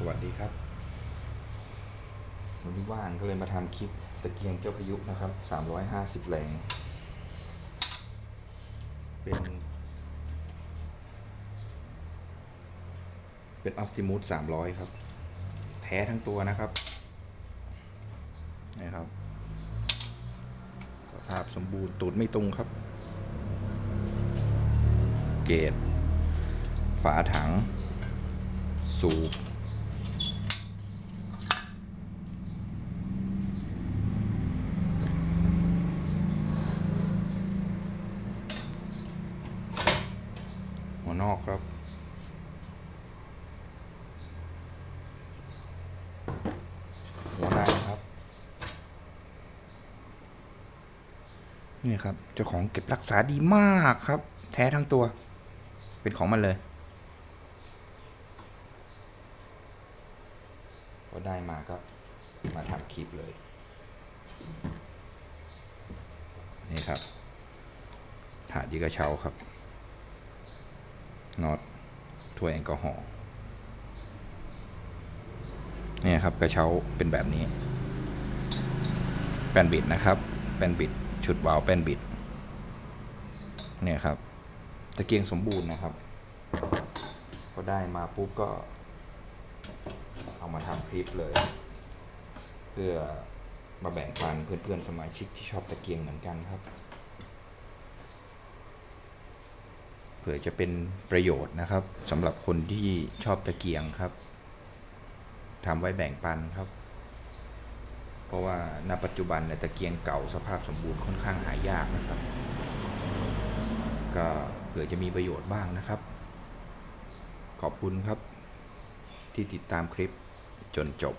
สวัสดีครับวันนี้ว่างก็เลยมาทำคลิปตะเกียงเจ้าพายุนะครับ350แรงเป็น เป็นออ t ติมูส300ครับ แท้ทั้งตัวนะครับนี่ครับสภาพสมบูรณ์ตูดไม่ตรงครับ เกตฝาถัง สูบ นอกครับ หัวในครับ นี่ครับเจ้าของเก็บรักษาดีมากครับ แท้ทั้งตัว เป็นของมันเลยพอได้มาก็มาทำคลิปเลย นี่ครับถาดยีกระเช้าครับ น็อตถ้วยแอลกอฮอล์เนี่ยครับกระเช้าเป็นแบบนี้ แป้นบิดนะครับ แป้นบิด ชุดวาล์วแป้นบิด เนี่ยครับ ตะเกียงสมบูรณ์นะครับ พอได้มาปุ๊บก็ เอามาทำคลิปเลย เพื่อมาแบ่งปันเพื่อนๆสมาชิกที่ชอบตะเกียงเหมือนกันครับ เผื่อจะเป็นประโยชน์นะครับสำหรับคนที่ชอบตะเกียงครับทำไว้แบ่งปันครับ เพราะว่าณปัจจุบันเนี่ยตะเกียงเก่าสภาพสมบูรณ์ค่อนข้างหายากนะครับ ก็เผื่อจะมีประโยชน์บ้างนะครับ ขอบคุณครับที่ติดตามคลิปจนจบ